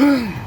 Ugh.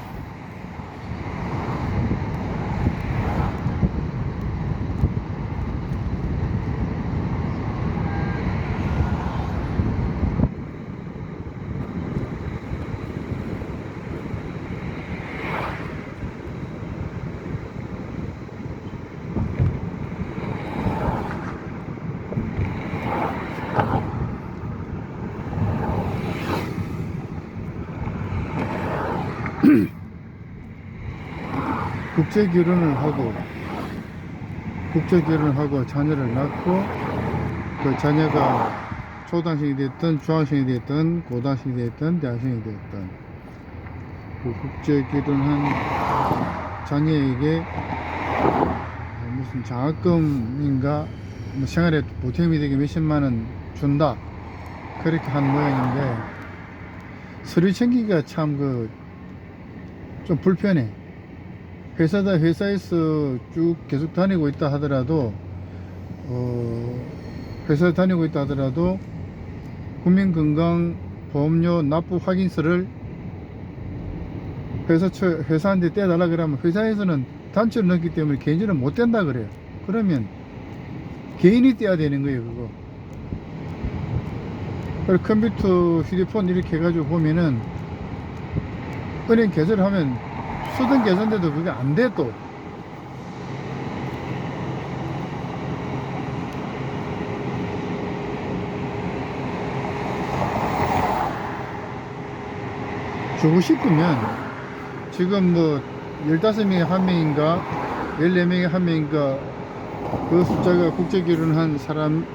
국제 결혼을 하고 국제 결혼을 하고 자녀를 낳고 그 자녀가 초등학생이 됐든 중학생이 됐든 고등학생이 됐든 대학생이 됐든 그 국제 결혼한 자녀에게 무슨 장학금인가 뭐 생활에 보탬이 되게 몇십만 원 준다. 그렇게 한 모양인데 서류 챙기기가 참 그 좀 불편해 회사다 회사에서 쭉 계속 다니고 있다 하더라도 어, 회사 다니고 있다 하더라도 국민건강보험료 납부 확인서를 회사 처, 회사한테 떼달라 그러면 회사에서는 단체로 넣기 때문에 개인적으로 못 뗀다 그래요. 그러면 개인이 떼야 되는 거예요, 그거. 그리고 컴퓨터, 휴대폰 이렇게 해가지고 보면은 은행 계좌를 하면 수등 계좌인데도 그게 안 돼 또. 주고 싶으면 지금 뭐 15명에 한 명인가 14명에 한 명인가 그 숫자가 국제 결혼한 사람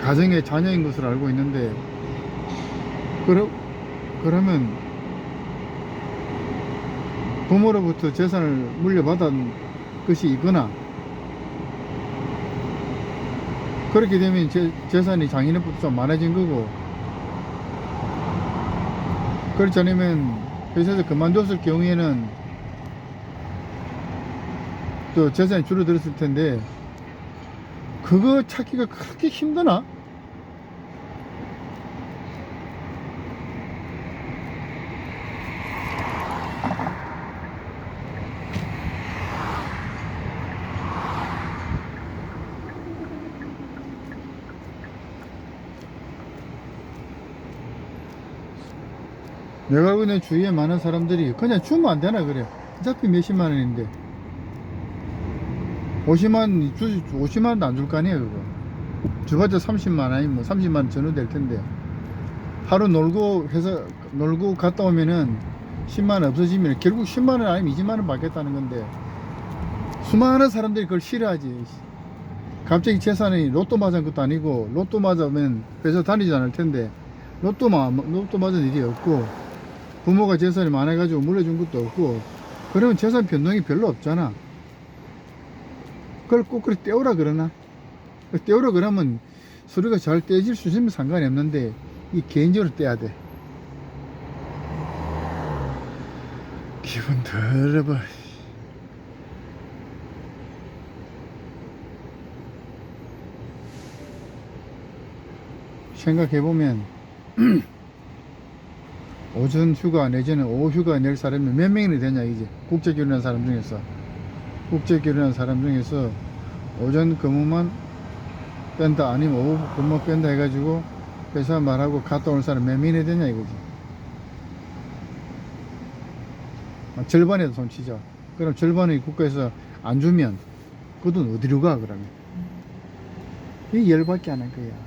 가정의 자녀인 것으로 알고 있는데 그러, 그러면 부모로부터 재산을 물려받은 것이 있거나 그렇게 되면 재, 재산이 장인어부터 좀 많아진 거고 그렇지 않으면 회사에서 그만뒀을 경우에는 또 재산이 줄어들었을 텐데 그거 찾기가 그렇게 힘드나? 내가 알고 주위에 많은 사람들이 그냥 주면 안 되나 그래. 어차피 몇십만 원인데. 50만 주 50만 원도 안 줄 거 아니에요 그거. 주가자 30만 원이면 뭐 30만 원 전후 될 텐데. 하루 놀고 해서 놀고 갔다 오면은 10만 원 없어지면 결국 10만 원 아니면 20만 원 받겠다는 건데. 수많은 사람들이 그걸 싫어하지. 갑자기 재산이 로또 맞은 것도 아니고 로또 맞으면 회사 다니지 않을 텐데. 로또 맞은 일이 없고 부모가 재산이 많아가지고 물려준 것도 없고 그러면 재산 변동이 별로 없잖아. 그걸 꼭 그렇게 떼오라 그러나? 떼오라 그러면 서류가 잘 떼질 수 있으면 상관이 없는데 이 개인적으로 떼야 돼. 기분 더러워. 생각해보면 오전 휴가 내지는 오후 휴가 낼 사람이 몇 명이나 되냐 이제 국제 결혼한 사람 중에서. 국제 결혼한 사람 중에서 오전 근무만 뺀다 아니면 오후 근무 뺀다 해가지고 회사 말하고 갔다 온 사람 몇 명이나 되냐 이거지. 아, 절반에도 손치자. 그럼 절반의 국가에서 안 주면 그 돈 어디로 가 그러면? 이 열받게 안할 거야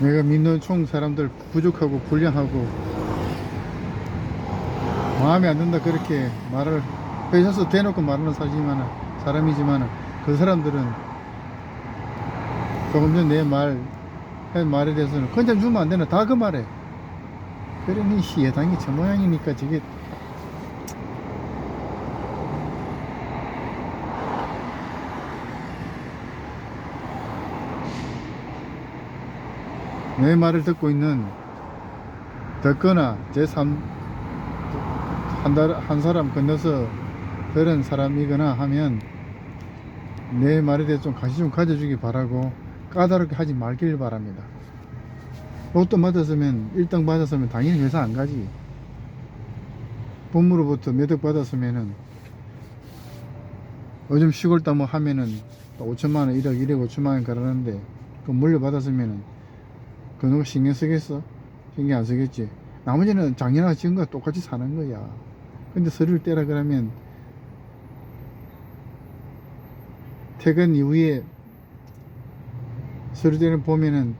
내가 믿는 총 사람들 부족하고 불량하고 마음에 안 든다 그렇게 말을 회사에서 대놓고 말하는 사람이지만 사람이지만 그 사람들은 조금 전 내말한 말에 대해서는 그냥 주면 안 되나? 다 그 말해 그러니 씨 예당이 저 모양이니까 저게 내 말을 듣고 있는 듣거나 제3 한, 사람 건너서 그런 사람이거나 하면 내 말에 대해 좀 관심 좀 가져주기 바라고 까다롭게 하지 말길 바랍니다. 로또 맞았으면 1등 받았으면 당연히 회사 안 가지. 본무로부터 몇억 받았으면은 요즘 시골 따뭐 하면은 5천만 원, 1억, 1억 5천만 원 가라는데 그 물려받았으면은 그 누가 신경 쓰겠어? 신경 안 쓰겠지. 나머지는 작년하고 지금 과 똑같이 사는 거야. 근데 서류를 떼라 그러면 퇴근 이후에 서류 떼는 보면은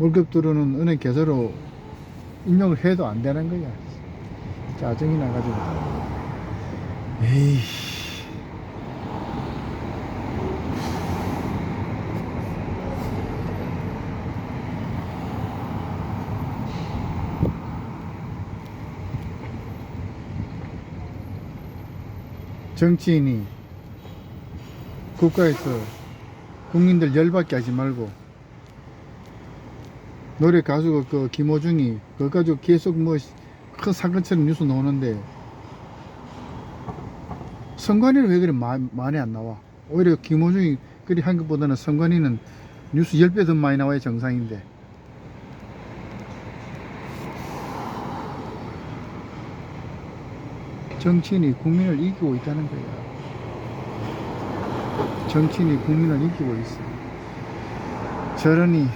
월급 들어오는 은행 계좌로 입력을 해도 안 되는 거야. 짜증이 나가지고. 에이. 정치인이 국가에서 국민들 열받게 하지 말고 노래 가수 그 김호중이 그거 가지고 계속 뭐 큰 사건처럼 뉴스 나오는데 선관위는 왜 그래 마, 많이 안 나와? 오히려 김호중이 그리 한 것보다는 선관위는 뉴스 10배 더 많이 나와야 정상인데 정치인이 국민을 이기고 있다는 거야 정치인이 국민을 이기고 있어 저러니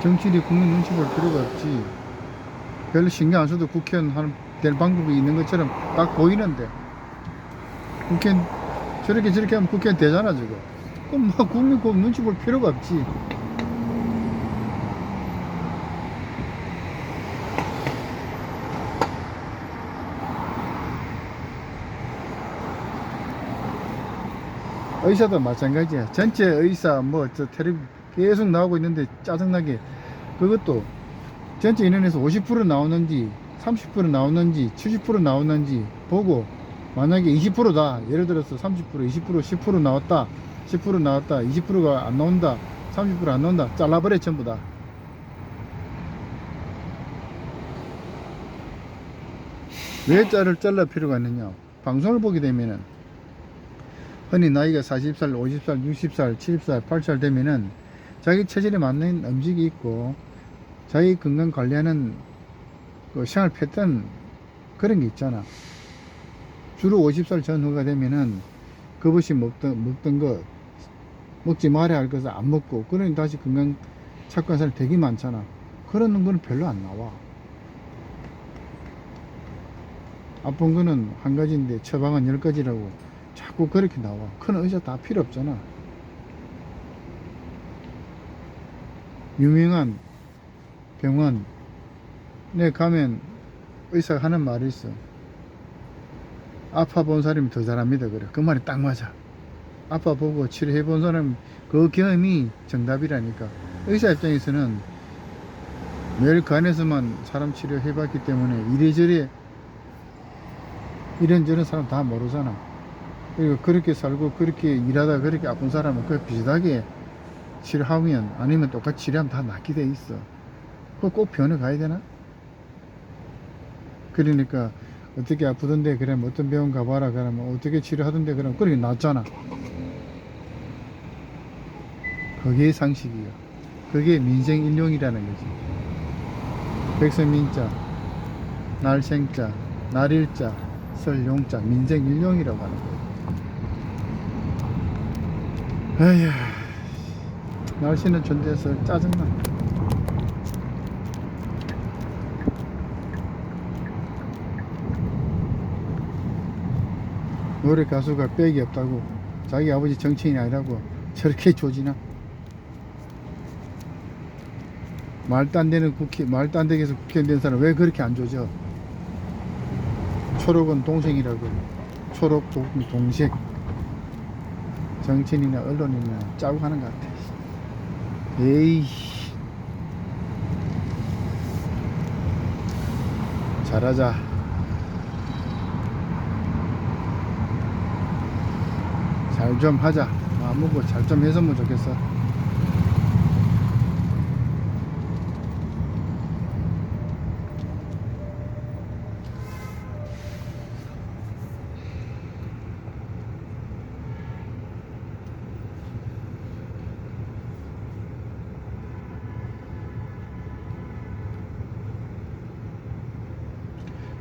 정치인이 국민 눈치 볼 필요가 없지. 별로 신경 안 써도 국회의원 될 방법이 있는 것처럼 딱 보이는데. 국회의원, 저렇게 저렇게 하면 국회의원 되잖아, 저거. 그럼 뭐 국민 꼭 눈치 볼 필요가 없지. 의사도 마찬가지야. 전체 의사 뭐저 텔레비 계속 나오고 있는데 짜증나게. 그것도 전체 인원에서 50% 나오는지 30% 나오는지 70% 나오는지 보고 만약에 20%다. 예를 들어서 30% 20% 10% 나왔다. 10% 나왔다. 20%가 안 나온다. 30%안 나온다. 잘라버려 전부 다. 왜 짤을 잘라 필요가 있느냐. 방송을 보게 되면은 흔히 나이가 40살, 50살, 60살, 70살, 80살 되면은 자기 체질에 맞는 음식이 있고 자기 건강 관리하는 그 생활 패턴 그런 게 있잖아. 주로 50살 전후가 되면은 그것이 먹던, 먹던 것 먹지 말아야 할 것을 안 먹고 그러니 다시 건강 찾고 한 사람이 되게 많잖아. 그런 거는 별로 안 나와. 아픈 거는 한 가지인데 처방은 열 가지라고 자꾸 그렇게 나와. 큰 의사 다 필요 없잖아. 유명한 병원 내 가면 의사가 하는 말이 있어. 아파 본 사람이 더 잘합니다. 그래. 그 말이 딱 맞아. 아파 보고 치료해 본 사람 그 경험이 정답이라니까. 의사 입장에서는 매일 간에서만 사람 치료해 봤기 때문에 이래저래 이런저런 사람 다 모르잖아. 그리고 그렇게 살고 그렇게 일하다 그렇게 아픈 사람은 그 비슷하게 치료하면 아니면 똑같이 치료하면 다 낫게 돼 있어. 그꼭 병원에 가야 되나? 그러니까 어떻게 아프던데 그러면 어떤 병원 가봐라 그러면 어떻게 치료하던데 그러면 그렇게 낫잖아. 그게 상식이야. 그게 민생 인용이라는 거지. 백성민자, 날생자, 날일자, 설용자, 민생 인용이라고 하는 거야. 에휴. 날씨는 존재해서 짜증나. 노래 가수가 빽이 없다고 자기 아버지 정치인이 아니라고 저렇게 조지나? 말도 안 되는 국회, 말도 안 되게 해서 국회의원 된 사람 왜 그렇게 안 조져? 초록은 동생이라고. 초록 동, 동색. 정치인이나 언론이나 짜고 하는 것 같아. 에이. 잘하자. 잘잘좀 하자. 아무거 잘좀 했으면 좋겠어.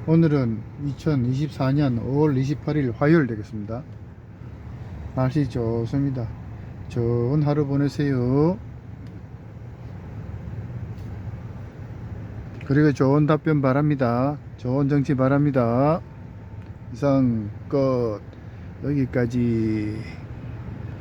오늘은 2024년 5월 28일 화요일 되겠습니다. 날씨 좋습니다. 좋은 하루 보내세요. 그리고 좋은 답변 바랍니다. 좋은 정치 바랍니다. 이상 끝. 여기까지.